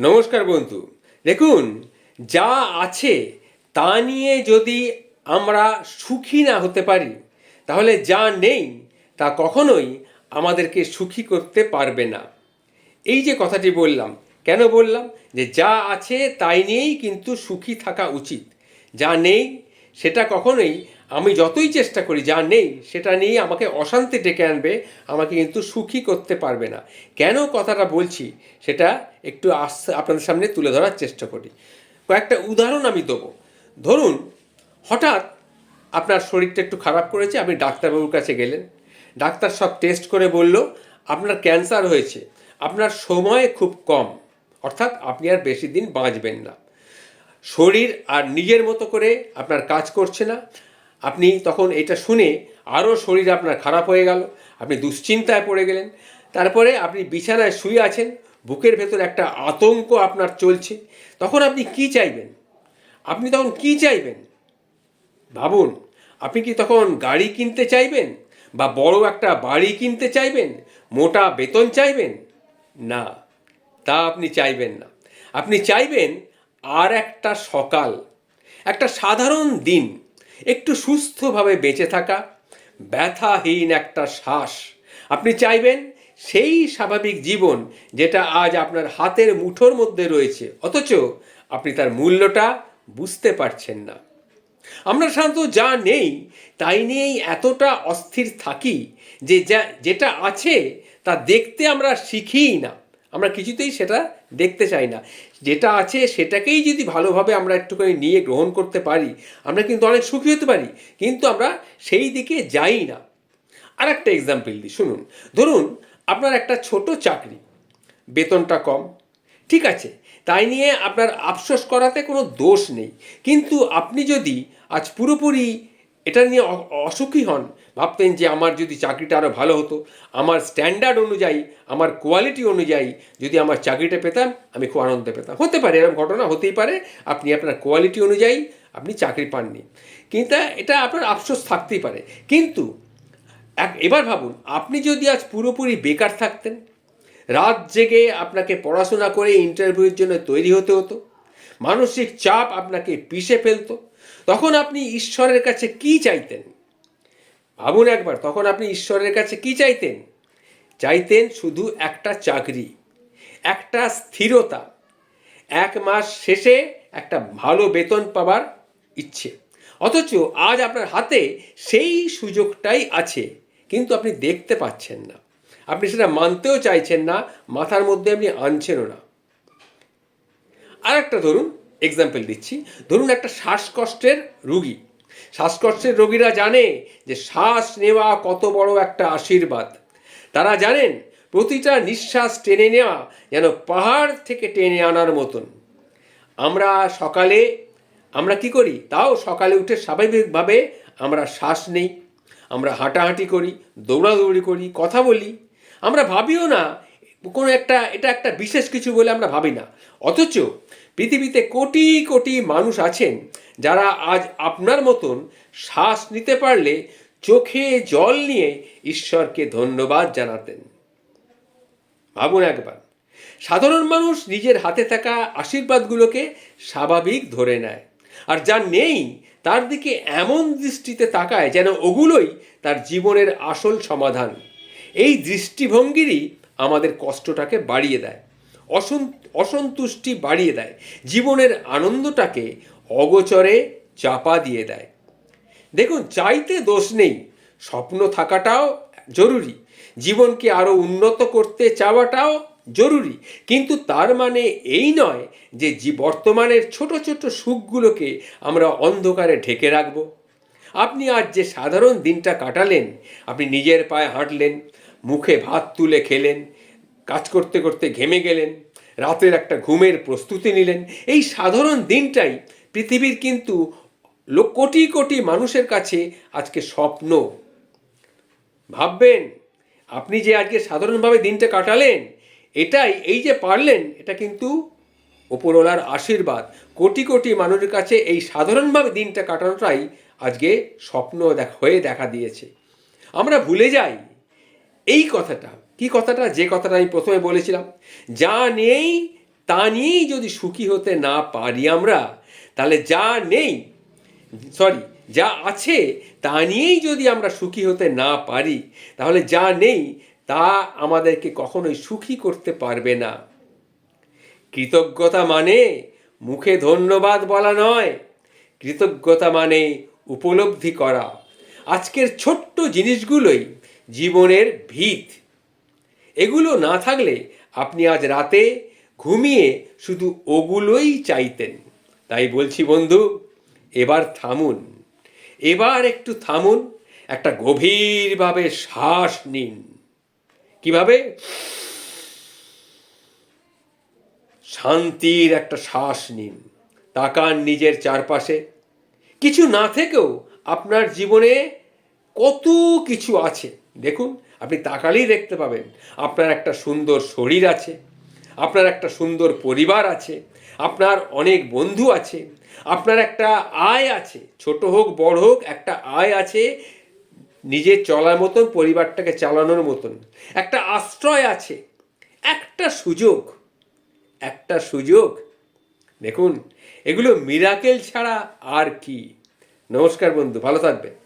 নমস্কার বন্ধু। দেখুন, যা আছে তা নিয়ে যদি আমরা সুখী না হতে পারি, তাহলে যা নেই তা কখনোই আমাদেরকে সুখী করতে পারবে না। এই যে কথাটি বললাম, কেন বললাম? যে যা আছে তাই নিয়েই কিন্তু সুখী থাকা উচিত। যা নেই সেটা কখনোই আমি যতই চেষ্টা করি, যা নেই, সেটা নিয়ে আমাকে অশান্তি ডেকে আনবে, আমাকে কিন্তু সুখী করতে পারবে না। কেন কথাটা বলছি? সেটা একটু আস আপনাদের সামনে তুলে ধরার চেষ্টা করি। কয়েকটা উদাহরণ আমি দেবো। ধরুন, হঠাৎ আপনার শরীরটা একটু খারাপ করেছে, আপনি ডাক্তারবাবুর কাছে গেলেন। ডাক্তার সব টেস্ট করে বলল, আপনার ক্যান্সার হয়েছে। আপনার সময় খুব কম। অর্থাৎ আপনি আর বেশি দিন বাঁচবেন না। শরীর আর নিজের মতো করে আপনার কাজ করছে না। আপনি তখন এটা শুনে আরও শরীর আপনার খারাপ হয়ে গেল, আপনি দুশ্চিন্তায় পড়ে গেলেন। তারপরে আপনি বিছানায় শুয়ে আছেন, বুকের ভেতর একটা আতঙ্ক আপনার চলছে। তখন আপনি কি চাইবেন? আপনি তখন কি চাইবেন? ভাবুন, আপনি কি তখন গাড়ি কিনতে চাইবেন বা বড় একটা বাড়ি কিনতে চাইবেন, মোটা বেতন চাইবেন? না, তা আপনি চাইবেন না। আপনি চাইবেন আর একটা সকাল, একটা সাধারণ দিন। একটু সুস্থভাবে বেঁচে থাকা, ব্যথাহীন একটা শ্বাস। আপনি চাইবেন সেই স্বাভাবিক জীবন যেটা আজ আপনার হাতের মুঠোর মধ্যে রয়েছে, অথচ আপনি তার মূল্যটা বুঝতে পারছেন না। আমরা সাধারণত যা নেই, তাই নিয়েই এতটা অস্থির থাকি যে যা, যেটা আছে তা দেখতে আমরা শিখিই না। আমরা কিছুতেই সেটা দেখতে চাই না। যেটা আছে সেটাকেই যদি ভালোভাবে আমরা একটুখানি নিয়ে গ্রহণ করতে পারি, আমরা কিন্তু অনেক সুখী হতে পারি, কিন্তু আমরা সেই দিকে যাই না। আর একটা এক্সাম্পল দিই, শুনুন। ধরুন, আপনার একটা ছোট চাকরি, বেতনটা কম, ঠিক আছে? তাই নিয়ে আপনার আফসোস করাতে কোনো দোষ নেই। কিন্তু আপনি যদি আজ পুরোপুরি এটা নিয়ে অসুখী হন। ভাবতেন যে আমার যদি চাকরিটা আরও ভালো হতো, আমার স্ট্যান্ডার্ড অনুযায়ী, আমার কোয়ালিটি অনুযায়ী যদি আমার চাকরিটা পেতাম, আমি খুব আনন্দ পেতাম। হতে পারে, এরকম ঘটনা হতেই পারে, আপনি আপনার কোয়ালিটি অনুযায়ী আপনি চাকরি পাননি। কিন্তু এটা আপনার আফসোস থাকতেই পারে। কিন্তু এক, এবার ভাবুন, আপনি যদি আজ পুরোপুরি বেকার থাকতেন, রাত জেগে আপনাকে পড়াশোনা করে ইন্টারভিউর জন্য তৈরি হতে হতো, মানসিক চাপ আপনাকে পিষে ফেলতো তখন আপনি ঈশ্বরের কাছে কি চাইতেন? ভাবুন একবার, তখন আপনি ঈশ্বরের কাছে কি চাইতেন? চাইতেন শুধু একটা চাকরি, একটা স্থিরতা, এক মাস শেষে একটা ভালো বেতন পাবার ইচ্ছে। অথচ আজ আপনার হাতে সেই সুযোগটাই আছে, কিন্তু আপনি দেখতে পাচ্ছেন না। আপনি সেটা মানতেও চাইছেন না, মাথার মধ্যে আপনি আনছেনও না। আর একটা ধরুন এক্সাম্পল দিচ্ছি। ধরুন একটা শ্বাসকষ্টের রুগী। শ্বাসকষ্টের রোগীরা জানে যে শ্বাস নেওয়া কত বড় একটা আশীর্বাদ। তারা জানেন প্রতিটা নিঃশ্বাস টেনে নেওয়া যেন পাহাড় থেকে টেনে আনার মতন। আমরা সকালে, আমরা কি করি? তাও সকালে উঠে স্বাভাবিকভাবে আমরা শ্বাস নেই। আমরা হাঁটাহাঁটি করি, দৌড়াদৌড়ি করি, কথা বলি। আমরা ভাবিও না কোনো একটা, এটা একটা বিশেষ কিছু বলে আমরা ভাবি না। অথচ পৃথিবীতে কোটি কোটি মানুষ আছেন যারা আজ আপনার মতন শ্বাস নিতে পারলে চোখে জল নিয়ে ঈশ্বরকে ধন্যবাদ জানাতেন। ভাবুন একবার, সাধারণ মানুষ নিজের হাতে থাকা আশীর্বাদগুলোকে স্বাভাবিক ধরে নেয়, আর যা নেই তার দিকে এমন দৃষ্টিতে তাকায় যেন ওগুলোই তার জীবনের আসল সমাধান। এই দৃষ্টিভঙ্গিরই আমাদের কষ্টটাকে বাড়িয়ে দেয়। অসন, অসন্তুষ্টি বাড়িয়ে দেয়। জীবনের আনন্দটাকে অগোচরে চাপা দিয়ে দেয়। দেখুন, চাইতে দোষ নেই। স্বপ্ন থাকাটাও জরুরি। জীবনকে আরও উন্নত করতে চাওয়াটাও জরুরি। কিন্তু তার মানে এই নয় যে বর্তমানের ছোট ছোট সুখগুলোকে আমরা অন্ধকারে ঢেকে রাখব। আপনি আজ যে সাধারণ দিনটা কাটালেন, আপনি নিজের পায়ে হাঁটলেন, মুখে ভাত তুলে খেলেন কাজ করতে করতে ঘেমে গেলেন, রাতের একটা ঘুমের প্রস্তুতি নিলেন। এই সাধারণ দিনটাই পৃথিবীর কিন্তু কোটি কোটি মানুষের কাছে আজকে স্বপ্ন। ভাববেন, আপনি যে আজকে সাধারণভাবে দিনটা কাটালেন, এটাই, এই যে পারলেন, এটা কিন্তু ওপরওয়ালার আশীর্বাদ। কোটি কোটি মানুষের কাছে এই সাধারণভাবে দিনটা কাটানোটাই আজকে স্বপ্ন হয়ে দেখা দিয়েছে। আমরা ভুলে যাই এই কথাটা। কি কথাটা? যে কথাটা আমি প্রথমে বলেছিলাম। যা নেই, তা নিয়েই যদি সুখী হতে না পারি আমরা, তাহলে যা নেই, সরি, যা আছে, তা নিয়েই যদি আমরা সুখী হতে না পারি, তাহলে যা নেই, তা আমাদেরকে কখনোই সুখী করতে পারবে না। কৃতজ্ঞতা মানে মুখে ধন্যবাদ বলা নয়, কৃতজ্ঞতা মানে উপলব্ধি করা। আজকের ছোট্ট জিনিসগুলোই জীবনের ভিত। এগুলো না থাকলে আপনি আজ রাতে ঘুমিয়ে শুধু ওগুলোই চাইতেন। তাই বলছি বন্ধু, এবার থামুন। এবার একটু থামুন, একটা গভীরভাবে শ্বাস নিন। কীভাবে? শান্তির একটা শ্বাস নিন। তাকান নিজের চারপাশে। কিছু না থেকেও আপনার জীবনে কত কিছু আছে। দেখুন আপনি তাকালেই দেখতে পাবেন। আপনার একটা সুন্দর শরীর আছে, আপনার একটা সুন্দর পরিবার আছে, আপনার অনেক বন্ধু আছে, আপনার একটা আয় আছে, ছোট হোক, বড় হোক, একটা আয় আছে নিজে চলার মতন, পরিবারটাকে চালানোর মতন। একটা আশ্রয় আছে, একটা সুযোগ একটা সুযোগ। দেখুন, এগুলো মিরাকেল ছাড়া আর কি। নমস্কার বন্ধু, ভালো থাকবেন।